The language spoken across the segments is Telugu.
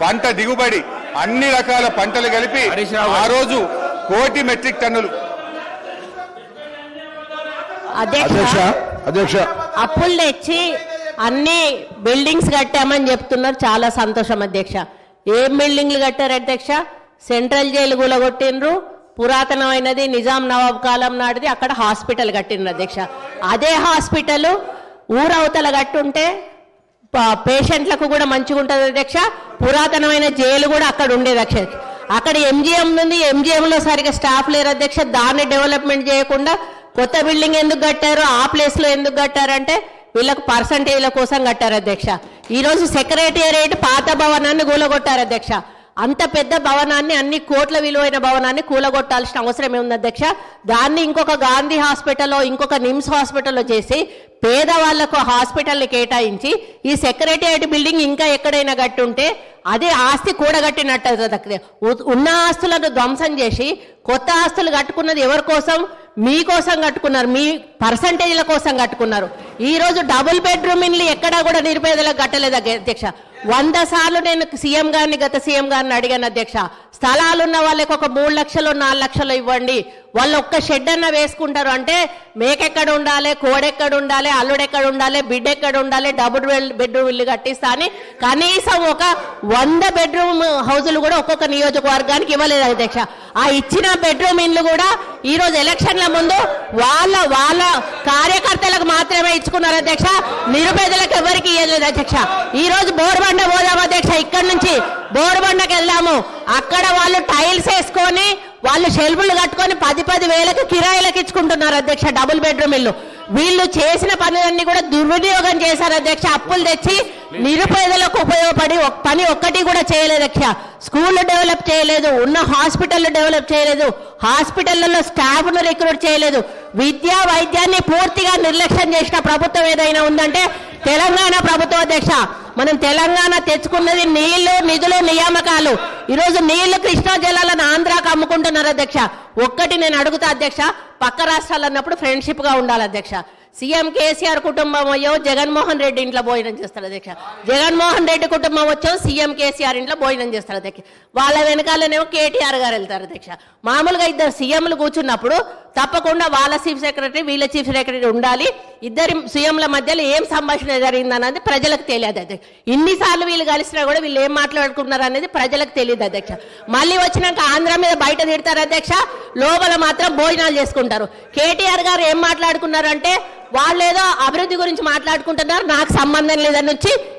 పంట దిగుబడి అన్ని రకాల పంటలు కలిపి. ఆ రోజు కోటి మెట్రిక్ టన్నులు. అధ్యక్ష అప్పులు తెచ్చి అన్ని బిల్డింగ్స్ కట్టామని చెప్తున్నారు. చాలా సంతోషం అధ్యక్ష. ఏం బిల్డింగ్లు కట్టారు అధ్యక్ష? సెంట్రల్ జైలు కూలగొట్టిండ్రు పురాతనమైనది నిజాం నవాబ్ కాలం నాటిది. అక్కడ హాస్పిటల్ కట్టిండ్రు అధ్యక్ష. అదే హాస్పిటల్ ఊరవతల కట్టుంటే పేషెంట్లకు కూడా మంచిగా ఉంటుంది అధ్యక్ష. పురాతనమైన జైలు కూడా అక్కడ ఉండేది అధ్యక్ష అక్కడ ఎంజిఎం ఉంది. ఎంజిఎంలో సరిగా స్టాఫ్ లేరు అధ్యక్ష. దాన్ని డెవలప్మెంట్ చేయకుండా కొత్త బిల్డింగ్ ఎందుకు కట్టారు? ఆ ప్లేస్లో ఎందుకు కట్టారంటే వీళ్ళకు పర్సంటేజ్ల కోసం కట్టారు అధ్యక్ష. ఈరోజు సెక్రటేరియట్ పాత భవనాన్ని కూలగొట్టారు అధ్యక్ష. అంత పెద్ద భవనాన్ని అన్ని కోట్ల విలువైన భవనాన్ని కూలగొట్టాల్సిన అవసరం ఏముంది అధ్యక్ష. దాన్ని ఇంకొక గాంధీ హాస్పిటల్లో ఇంకొక నిమ్స్ హాస్పిటల్లో చేసి పేదవాళ్ళకు హాస్పిటల్ని కేటాయించి ఈ సెక్రటేరియట్ బిల్డింగ్ ఇంకా ఎక్కడైనా కట్టుంటే అదే ఆస్తి కూడగట్టినట్టు ఉ- ఉన్న ఆస్తులను ధ్వంసం చేసి కొత్త ఆస్తులు కట్టుకున్నది ఎవరి కోసం? మీకోసం కట్టుకున్నారు. మీ పర్సంటేజ్ల కోసం కట్టుకున్నారు. ఈరోజు డబుల్ బెడ్రూమ్ ఇండ్లు ఎక్కడా కూడా నిరుపేదలకు కట్టలేదు అధ్యక్ష. వంద సార్లు నేను సీఎం గారిని గత సీఎం గారిని అడిగాను అధ్యక్ష. స్థలాలు ఉన్న వాళ్ళకి ఒక మూడు లక్షలు నాలుగు లక్షలు ఇవ్వండి. వాళ్ళు ఒక్క షెడ్ అన్న వేసుకుంటారు. అంటే మేకెక్కడ ఉండాలి కోడెక్కడ ఉండాలి అల్లుడెక్కడ ఉండాలి బిడ్డ ఎక్కడ ఉండాలి డబుల్ బెడ్రూమ్ ఇల్లు కట్టిస్తా అని కనీసం ఒక వంద బెడ్రూమ్ హౌజులు కూడా ఒక్కొక్క నియోజకవర్గానికి ఇవ్వలేదు అధ్యక్ష. ఆ ఇచ్చిన బెడ్రూమ్ ఇల్లు కూడా ఈ రోజు ఎలక్షన్ల ముందు వాళ్ళ వాళ్ళ కార్యకర్తలకు మాత్రమే ఇచ్చుకున్నారు అధ్యక్ష. నిరుపేదలకు ఎవరికి ఇవ్వలేదు అధ్యక్ష. ఈ రోజు బోర్బండ పోదాం అధ్యక్ష. ఇక్కడి నుంచి బోరుబండకి వెళ్దాము. అక్కడ వాళ్ళు టైల్స్ వేసుకొని వాళ్ళు షెల్ఫ్లు కట్టుకొని పది పది వేలకు కిరాయిలకు ఇచ్చుకుంటున్నారు అధ్యక్ష డబుల్ బెడ్రూమ్ ఇల్లు. వీళ్ళు చేసిన పనులన్నీ కూడా దుర్వినియోగం చేశారు అధ్యక్ష అప్పులు తెచ్చి నిరుపేదలకు ఉపయోగపడి పని ఒక్కటి కూడా చేయలేదు అధ్యక్ష. స్కూల్ డెవలప్ చేయలేదు ఉన్న హాస్పిటల్ డెవలప్ చేయలేదు హాస్పిటళ్ళలో స్టాఫ్ను రిక్రూట్ చేయలేదు. విద్యా వైద్యాన్ని పూర్తిగా నిర్లక్ష్యం చేసిన ప్రభుత్వం ఏదైనా ఉందంటే తెలంగాణ ప్రభుత్వ అధ్యక్ష. మనం తెలంగాణ తెచ్చుకున్నది నీళ్ళు నిధులు నియామకాలు. ఈరోజు నీళ్ళు కృష్ణా జలాలను ఆంధ్రాకు అమ్ముకుంటున్నారు అధ్యక్ష. ఒక్కటి నేను అడుగుతా అధ్యక్ష పక్క రాష్ట్రాలు అన్నప్పుడు ఫ్రెండ్షిప్గా ఉండాలి అధ్యక్ష. సీఎం కేసీఆర్ కుటుంబం అయ్యో జగన్మోహన్ రెడ్డి ఇంట్లో భోజనం చేస్తారు అధ్యక్ష. జగన్మోహన్ రెడ్డి కుటుంబం వచ్చో సీఎం కేసీఆర్ ఇంట్లో భోజనం చేస్తారు అధ్యక్ష. వాళ్ళ వెనకాలనేమో కేటీఆర్ గారు వెళ్తారు అధ్యక్ష. మామూలుగా ఇద్దరు సీఎంలు కూర్చున్నప్పుడు తప్పకుండా వాళ్ళ చీఫ్ సెక్రటరీ వీళ్ళ చీఫ్ సెక్రటరీ ఉండాలి. ఇద్దరి సీఎంల మధ్యలో ఏం సంభాషణ జరిగిందన్నది ప్రజలకు తెలియదు అధ్యక్ష. ఇన్నిసార్లు వీళ్ళు కలిసినా కూడా వీళ్ళు ఏం మాట్లాడుకున్నారు అనేది ప్రజలకు తెలియదు అధ్యక్ష. మళ్ళీ వచ్చినాక ఆంధ్ర మీద బయట తిడతారు అధ్యక్ష. లోపల మాత్రం భోజనాలు చేసుకుంటారు. కేటీఆర్ గారు ఏం మాట్లాడుకున్నారంటే వాళ్ళు ఏదో అభివృద్ధి గురించి మాట్లాడుకుంటున్నారు నాకు సంబంధం లేదని వచ్చి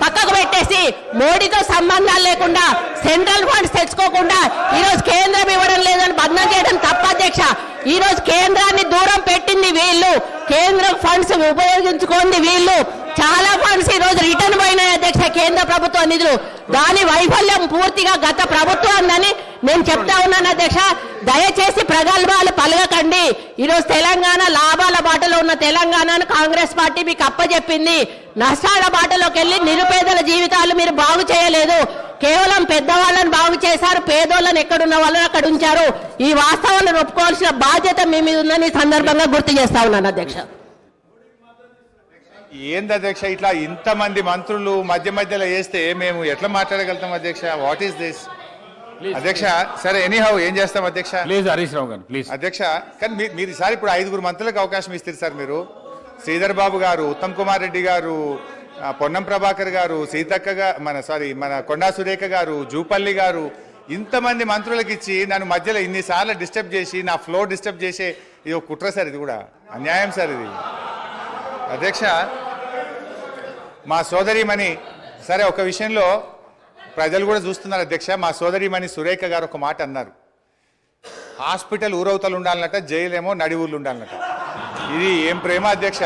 పక్కకు పెట్టేసి మోడీతో సంబంధాలు లేకుండా సెంట్రల్ ఫండ్స్ తెచ్చుకోకుండా ఈ రోజు కేంద్రం ఇవ్వడం లేదని బంధం చేయడం తప్ప అధ్యక్ష. ఈ రోజు కేంద్రాన్ని దూరం పెట్టింది వీళ్ళు. కేంద్రం ఫండ్స్ ఉపయోగించుకోండి వీళ్ళు. చాలా ఫండ్స్ ఈ రోజు అధ్యక్ష ప్రభుత్వ నిధులు. దాని వైఫల్యం పూర్తిగా గత ప్రభుత్వాన్ని నేను చెప్తా ఉన్నాను అధ్యక్ష. దయచేసి ప్రగల్భాలు పలగకండి ఈరోజు తెలంగాణ లాభాల బాటలో ఉన్న తెలంగాణను కాంగ్రెస్ పార్టీ మీకు అప్పచెప్పింది నష్టాల బాటలోకి వెళ్ళి నిరుపేదల జీవితాలు మీరు బాగు చేయలేదు. కేవలం పెద్దవాళ్ళని బాగు చేశారు పేదోళ్ళని ఎక్కడున్న వాళ్ళని అక్కడ ఉంచారు. ఈ వాస్తవాన్ని ఒప్పుకోవాల్సిన బాధ్యత మీ మీద ఉందని సందర్భంగా గుర్తు చేస్తా ఉన్నాను అధ్యక్ష. ఏంది అధ్యక్ష ఇట్లా ఇంతమంది మంత్రులు మధ్య మధ్యలో వేస్తే మేము ఎట్లా మాట్లాడగలుగుతాం అధ్యక్ష? వాట్ ఈస్ దిస్ అధ్యక్ష సరే ఎనీహౌ ఏం చేస్తాం అధ్యక్ష? ప్లీజ్ హరీష్ రావు గారు ప్లీజ్ అధ్యక్ష కానీ మీరు ఈసారి ఇప్పుడు ఐదుగురు మంత్రులకు అవకాశం ఇస్తారు సార్ మీరు. శ్రీధర్ బాబు గారు ఉత్తమ్ కుమార్ రెడ్డి గారు పొన్నం ప్రభాకర్ గారు సీతక్క మన సారీ మన కొండా సురేఖ గారు జూపల్లి గారు ఇంతమంది మంత్రులకు ఇచ్చి నన్ను మధ్యలో ఇన్నిసార్లు డిస్టర్బ్ చేసి నా ఫ్లో డిస్టర్బ్ చేసే ఇది ఒక కుట్ర సార్ ఇది కూడా. అన్యాయం సార్ ఇది. అధ్యక్ష మా సోదరిమణి సరే ఒక విషయంలో ప్రజలు కూడా చూస్తున్నారు అధ్యక్ష. మా సోదరిమణి సురేఖ గారు ఒక మాట అన్నారు. హాస్పిటల్ ఊరవతలు ఉండాలన్నట జైలేమో నడి ఊర్లు ఉండాలన్నట. ఇది ఏం ప్రేమ అధ్యక్ష?